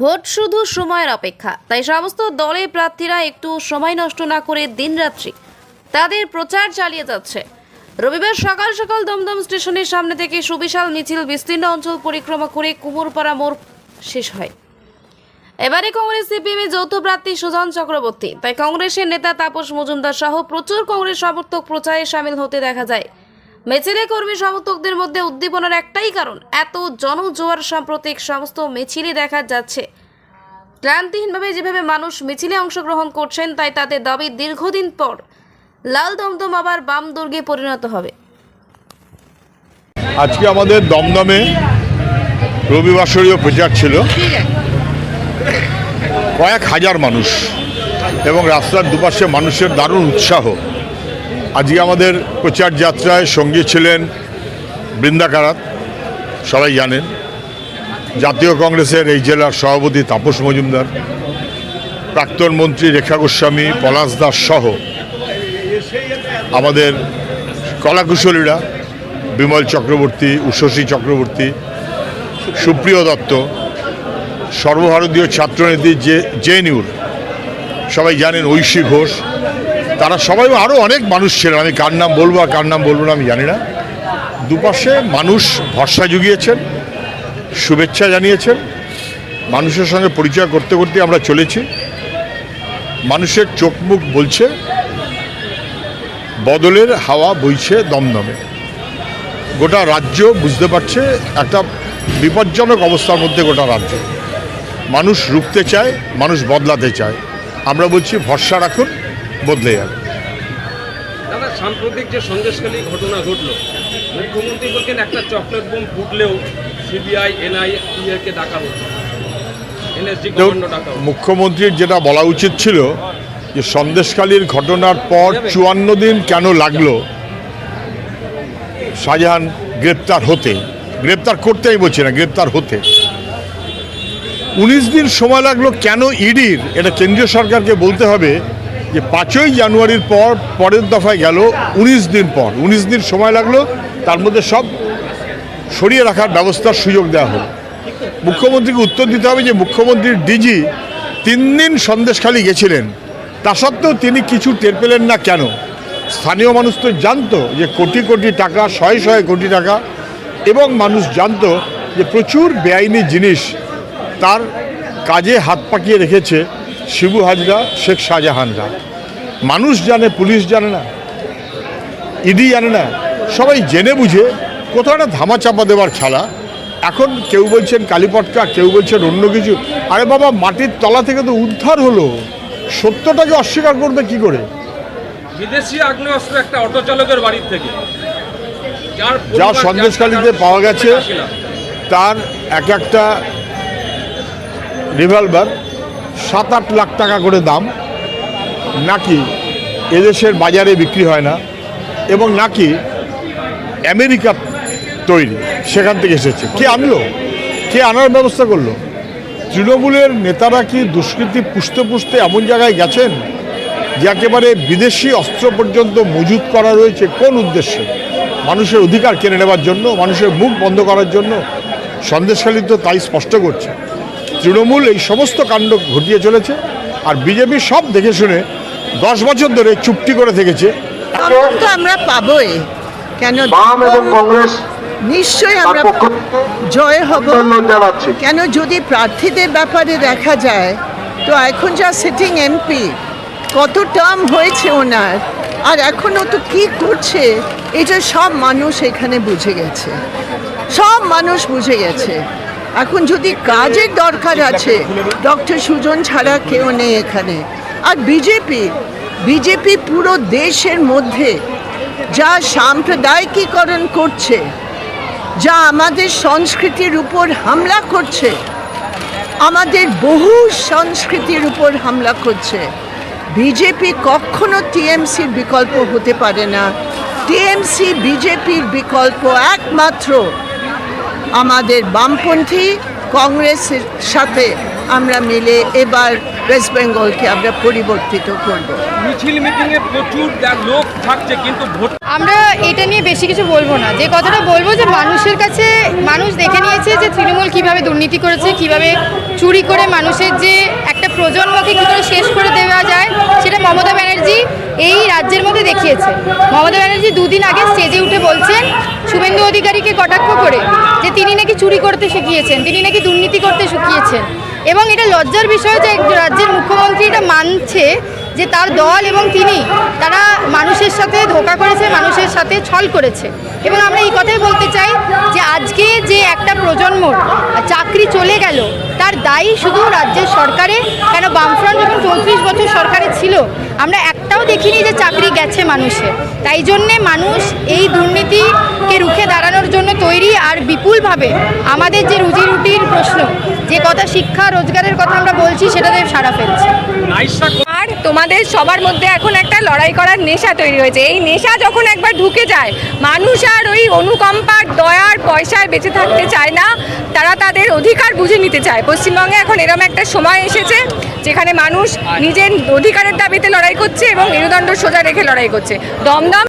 Vote শুধু সময়ের অপেক্ষা। তাই সমস্ত দলের প্রার্থীরা একটু সময় নষ্ট না করে দিনরাত্রি তাদের প্রচার চালিয়ে যাচ্ছে। রবিবার সকাল সকাল দমদম স্টেশনের সামনে থেকে সুবিশাল মিছিল বিস্তীর্ণ অঞ্চল পরিক্রমা করে কুমোরপাড়া মোড় শেষ হয়। এবারে কংগ্রেস সিপিএমের যৌথ প্রার্থী সুজন চক্রবর্তী। তাই কংগ্রেসের নেতা তাপস মজুমদার সহ প্রচুর কংগ্রেস সমর্থক প্রচারে সামিল হতে দেখা যায়। মিছিলে কর্মী সমর্থকদের মধ্যে উদ্দীপনার একটাই কারণ, এত জনজোয়ার সাম্প্রতিক সমস্ত মিছিলে দেখা যাচ্ছে। ক্লান্তিহীনভাবে যেভাবে মানুষ মিছিলে অংশগ্রহণ করছেন, তাই তাদের দাবি দীর্ঘদিন পর লাল দমদম আবার বাম দুর্গে পরিণত হবে। আজকে আমাদের দমদমে রবিবাসরীয় প্রচার ছিল। কয়েক হাজার মানুষ এবং রাস্তার দুপাশে মানুষের দারুণ উৎসাহ। আজকে আমাদের প্রচার যাত্রায় সঙ্গী ছিলেন বৃন্দাকারাত, সবাই জানেন। জাতীয় কংগ্রেসের এই জেলার সভাপতি তাপস মজুমদার, প্রাক্তন মন্ত্রী রেখা গোস্বামী, পলাশ দাস সহ আমাদের কলাকুশলীরা, বিমল চক্রবর্তী, উষসী চক্রবর্তী, সুপ্রিয় দত্ত, সর্বভারতীয় ছাত্রনেত্রী যে জেএনইউর, সবাই জানেন ঐশী ঘোষ তারা সবাই আরও অনেক মানুষ ছিলেন। আমি কার নাম বলব আর কার নাম বলব না আমি জানি না। দুপাশে মানুষ ভরসা জুগিয়েছেন, শুভেচ্ছা জানিয়েছেন। মানুষের সঙ্গে পরিচয় করতে করতে আমরা চলেছি। মানুষের চোখ মুখ বলছে, বদলের হাওয়া বইছে দমদমে। গোটা রাজ্য বুঝতে পারছে, একটা বিপজ্জনক অবস্থার মধ্যে গোটা রাজ্য। মানুষ রুখতে চায়, মানুষ বদলাতে চায়। আমরা বলছি ভরসা রাখুন। বদলে যাবে। দাদা সাম্প্রতিক যে সন্দেশখালী ঘটনা ঘটলো মুখ্যমন্ত্রী বলছেন একটা চকলেট বোম ফুটলেও সিবিআই এনআইএ কে ডাকা হচ্ছে এনএসজি তো কমান্ডো ডাকা হচ্ছে মুখ্যমন্ত্রীর যেটা বলা উচিত ছিল যে সন্দেশকালীর ঘটনার পর চুয়ান্ন দিন কেন লাগল? শাহজাহান গ্রেপ্তার হতে। গ্রেপ্তার করতে আমি বলছি না গ্রেপ্তার হতে। উনিশ দিন সময় লাগল কেন ইডির? এটা কেন্দ্রীয় সরকারকে বলতে হবে। যে পাঁচই জানুয়ারির পর পরের দফায় গেল উনিশ দিন পর। উনিশ দিন সময় লাগল, তার মধ্যে সব সরিয়ে রাখার ব্যবস্থার সুযোগ দেওয়া হলো। মুখ্যমন্ত্রীকে উত্তর দিতে হবে যে মুখ্যমন্ত্রীর ডিজি তিন দিন সন্দেশখালি গেছিলেন। তা সত্ত্বেও তিনি কিছু টের পেলেন না কেন? স্থানীয় মানুষ তো জানতো যে কোটি কোটি টাকা, শয়ে শয়ে কোটি টাকা, এবং মানুষ জানতো যে প্রচুর বেআইনি জিনিস তার কাজে হাত পাকিয়ে রেখেছে শিবু হাজরা শেখ শাহজাহানরা। মানুষ জানে পুলিশ জানে না ইডি জানে না সবাই জেনে বুঝে কোথাও একটা ধামাচাপা দেওয়ার খেলা। এখন কেউ বলছেন কালীপটকা কেউ বলছেন অন্য কিছু। আরে বাবা মাটির তলা থেকে তো উদ্ধার হলো। সত্যটাকে অস্বীকার করবে কি করে? বিদেশি আগ্নেয়াস্ত্র একটা অটো চালকের বাড়ির থেকে। যা যার পাওয়া গেছে তার এক একটা রিভলভার সাত আট লাখ টাকা করে দাম। নাকি এদেশের বাজারে বিক্রি হয় না এবং নাকি আমেরিকা তৈরি, সেখান থেকে এসেছে। কে আনলো? কে আনার ব্যবস্থা করল? তৃণমূলের নেতারা কি দুষ্কৃতি পুষতে পুষতে এমন জায়গায় গেছেন, যে একেবারে বিদেশি অস্ত্র পর্যন্ত মজুত করা রয়েছে? কোন উদ্দেশ্যে? মানুষের অধিকার কেড়ে নেওয়ার জন্য, মানুষের মুখ বন্ধ করার জন্য সন্দেশখালী তো তাই স্পষ্ট করছে। তৃণমূল এই সমস্ত কাণ্ড ঘটিয়ে চলেছে আর বিজেপি সব দেখে শুনে দশ বছর ধরে চুপটি করে থেকেছে। তো আমরা পাবোই। কেন বাম কংগ্রেস নিশ্চয়ই আমরা জয় হব। কেন যদি প্রার্থীদের ব্যাপারে দেখা যায় তো এখন যা সিটিং এমপি কত টার্ম হয়েছে ওনার আর এখনও তো কি করছে এটা সব মানুষ এখানে বুঝে গেছে। সব মানুষ বুঝে গেছে। এখন যদি কাজের দরকার আছে ডক্টর সুজন ছাড়া কেউ নেই এখানে। আর বিজেপি বিজেপি পুরো দেশের মধ্যে যা সাম্প্রদায়িকীকরণ করছে যা আমাদের সংস্কৃতির উপর হামলা করছে আমাদের বহু সংস্কৃতির উপর হামলা করছে। বিজেপি কখনো টিএমসির বিকল্প হতে পারে না। টিএমসি বিজেপির বিকল্প একমাত্র আমাদের বামপন্থী কংগ্রেসের সাথে আমরা মিলে এবার ওয়েস্ট বেঙ্গলকে আমরা পরিবর্তিত করব। মিছিল মিটিংয়ে প্রচুর লোক থাকছে কিন্তু ভোট আমরা এটা নিয়ে বেশি কিছু বলব না। যে কথাটা বলব যে মানুষের কাছে মানুষ দেখে নিয়েছে যে তৃণমূল কীভাবে দুর্নীতি করেছে কীভাবে চুরি করে মানুষের যে প্রজন্মকে কী করে শেষ করে দেওয়া যায় সেটা মমতা ব্যানার্জি এই রাজ্যের মধ্যে দেখিয়েছে। মমতা ব্যানার্জি দুদিন আগে স্টেজে উঠে বলছেন, শুভেন্দু অধিকারীকে কটাক্ষ করে যে তিনি নাকি চুরি করতে শিখিয়েছেন, তিনি নাকি দুর্নীতি করতে শিখিয়েছেন। এবং এটা লজ্জার বিষয় যে রাজ্যের মুখ্যমন্ত্রী এটা মানছে যে তার দল এবং তিনি তারা মানুষের সাথে ধোকা করেছে মানুষের সাথে ছল করেছে। এবং আমরা এই কথাই বলতে চাই যে আজকে যে একটা প্রজন্মর চাকরি চলে গেল তার দায়ী শুধু রাজ্যের সরকারে? কেন বামফ্রন্ট যখন চৌত্রিশ বছর সরকারে ছিল আমরা একটাও দেখিনি যে চাকরি গেছে মানুষের তাই জন্যে মানুষ এই দুর্নীতিকে রুখে দাঁড়ানোর জন্য তৈরি আর বিপুলভাবে আমাদের যে রুজি রুটির প্রশ্ন যে কথা শিক্ষা রোজগারের কথা আমরা বলছি সেটাতে সাড়া ফেলছে। আর আর তোমাদের সবার মধ্যে এখন একটা লড়াই করার নেশা তৈরি হয়েছে। এই নেশা যখন একবার ঢুকে যায়, মানুষ আর ওই অনুকম্পার দয়ার পয়সায় বেঁচে থাকতে চায় না। তারা তাদের অধিকার বুঝে নিতে চায়। পশ্চিমবঙ্গে এখন এরম একটা সময় এসেছে, যেখানে মানুষ নিজের অধিকারের দাবিতে লড়াই করছে এবং মেরুদণ্ড সোজা রেখে লড়াই করছে। দমদম